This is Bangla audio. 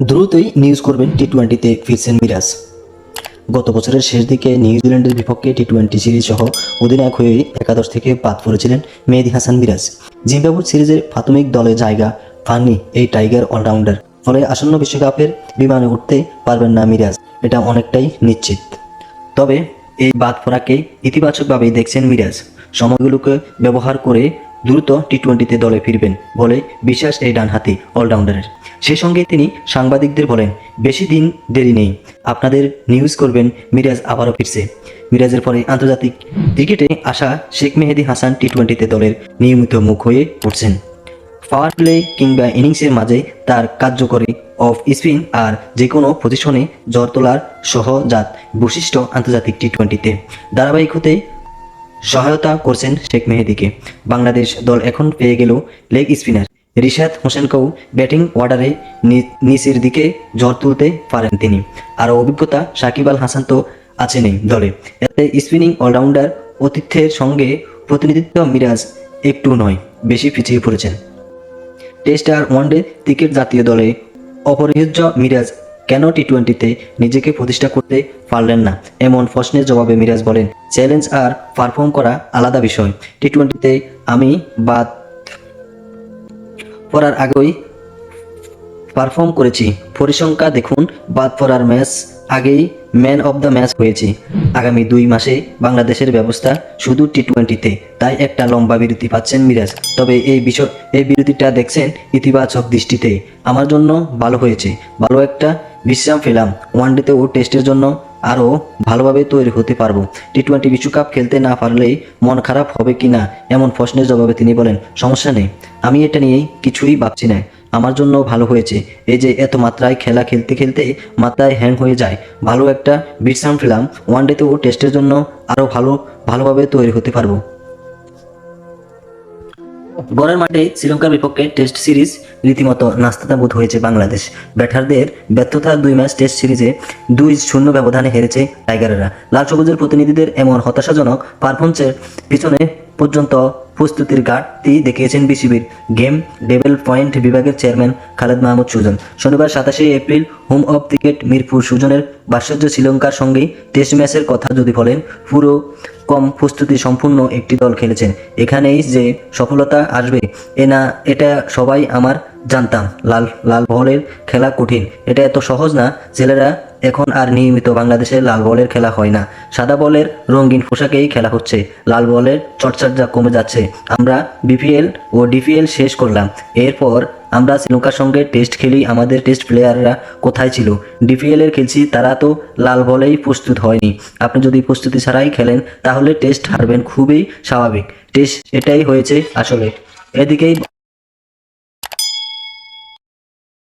দ্রুতই নিউজ করবেন টি টোয়েন্টিতে ফিরছেন মিরাজ। গত বছরের শেষ দিকে নিউজিল্যান্ডের বিপক্ষে টি টোয়েন্টি সিরিজ সহ অধিনায়ক হয়ে একাদশ থেকে বাদ পড়েছিলেন মেহেদি হাসান মিরাজ। জিম্বাবুর সিরিজের প্রাথমিক দলে জায়গা পাননি এই টাইগার অলরাউন্ডার। ফলে আসন্ন বিশ্বকাপের বিমানে উঠতে পারবেন না মিরাজ। এটা অনেকটাই নিশ্চিত। তবে এই বাদ পড়াকে ইতিবাচকভাবেই দেখছেন মিরাজ। সময়গুলোকে ব্যবহার করে দ্রুত টি টোয়েন্টিতে দলে ফিরবেন বলে বিশ্বাস এই ডানহাতি অলরাউন্ডারের। সেই সঙ্গে তিনি সাংবাদিকদের বলেন, বেশি দিন দেরি নেই। আপনাদের নিউজ করবেন মিরাজ আবারও ফিরছে। মিরাজের পরে আন্তর্জাতিক ক্রিকেটে আসা শেখ মেহেদি হাসান টি টোয়েন্টিতে দলের নিয়মিত মুখ হয়ে উঠছেন। পাওয়ার প্লে কিংবা ইনিংসের মাঝে তার কার্যকরী অফ স্পিন আর যে কোনো পজিশনে জ্বর তোলার সহজাত বৈশিষ্ট্য আন্তর্জাতিক টি টোয়েন্টিতে ধারাবাহিক হতে সহায়তা করছেন শেখ মেহেদিকে। বাংলাদেশ দল এখন পেয়ে গেল লেগ স্পিনার রিশাদ হোসেনকেও ব্যাটিং অর্ডারে নিচের দিকে জ্বর তুলতে পারেন তিনি। আরও অভিজ্ঞতা সাকিব আল হাসান তো আছেনই দলে। এতে স্পিনিং অলরাউন্ডার অতিথ্যের সঙ্গে প্রতিনিধিত্ব মিরাজ একটু নয়, বেশি পিছিয়ে পড়েছেন। টেস্ট আর ওয়ানডে ক্রিকেট জাতীয় দলে অপরিহার্য মিরাজ কেন টি টোয়েন্টিতে নিজেকে প্রতিষ্ঠা করতে পারলেন না? এমন প্রশ্নের জবাবে মিরাজ বলেন, চ্যালেঞ্জ আর পারফর্ম করা আলাদা বিষয়। টি টোয়েন্টিতে আমি বাদ পড়ার আগেই পারফর্ম করেছি। পরিসংখ্যা দেখুন, বাদ পড়ার ম্যাচ, আগেই ম্যান অব দ্য ম্যাচ হয়েছি। আগামী দুই মাসে বাংলাদেশের ব্যবস্থা শুধু টি টোয়েন্টিতে তাই একটা লম্বা বিরতি পাচ্ছেন মিরাজ। তবে এই বিষয়, এই বিরতিটা দেখছেন ইতিবাচক দৃষ্টিতে। আমার জন্য ভালো হয়েছে। ভালো একটা বিশ্রাম পেলাম। ওয়ানডেতে ও টেস্টের জন্য আরও ভালোভাবে তৈরি হতে পারব। টি টোয়েন্টি বিশ্বকাপ খেলতে না পারলেই মন খারাপ হবে কি না এমন প্রশ্নের জবাবে তিনি বলেন, সমস্যা নেই। আমি এটা নিয়েই কিছুই ভাবছি না। আমার জন্য ভালো হয়েছে। এই যে এত মাত্রায় খেলা খেলতে খেলতে মাত্রায় হ্যাং হয়ে যায়। ভালো একটা বিশ্রাম পেলাম ওয়ানডেতে ও টেস্টের জন্য আরও ভালো, ভালোভাবে তৈরি হতে পারব। গড়ের মাঠে শ্রীলঙ্কার বিপক্ষে টেস্ট সিরিজ রীতিমতো নাস্তাতাবুত হয়েছে বাংলাদেশ। ব্যাটারদের ব্যর্থতার দুই ম্যাচ টেস্ট সিরিজে দুই শূন্য ব্যবধানে হেরেছে টাইগারেরা। লাল সবুজের প্রতিনিধিদের এমন হতাশাজনক পারফরমেন্সের পিছনে পর্যন্ত প্রস্তুতির ঘাটতি দেখিয়েছেন বিসিবির গেম ডেভেল পয়েন্ট বিভাগের চেয়ারম্যান খালেদ মাহমুদ সুজন। শনিবার সাতাশে April home of cricket Mirpur সুজনের ভাস্কর্য শ্রীলঙ্কার সঙ্গেই টেস্ট ম্যাচের কথা যদি বলেন, পুরো কম প্রস্তুতি সম্পূর্ণ একটি দল খেলেছেন। এখানেই যে সফলতা আসবে, এ না, এটা সবাই আমার জানতাম। লাল লাল বলের খেলা কঠিন। এটা এত সহজ না ছেলেরা এখন আর নিয়মিত বাংলাদেশে লাল বলের খেলা হয় না। সাদা বলের রঙিন পোশাকেই খেলা হচ্ছে। লাল বলের চর্চাটা কমে যাচ্ছে। আমরা বিপিএল ও ডিপিএল শেষ করলাম। এরপর আমরা শ্রীলঙ্কার সঙ্গে টেস্ট খেলি। আমাদের টেস্ট প্লেয়াররা কোথায় ছিল? ডিপিএল এর খেলছি, তারা তো লাল বলেই প্রস্তুত হয়নি। আপনি যদি প্রস্তুতি ছাড়াই খেলেন, তাহলে টেস্ট হারবেন খুবই স্বাভাবিক। টেস্ট এটাই হয়েছে আসলে। এদিকেই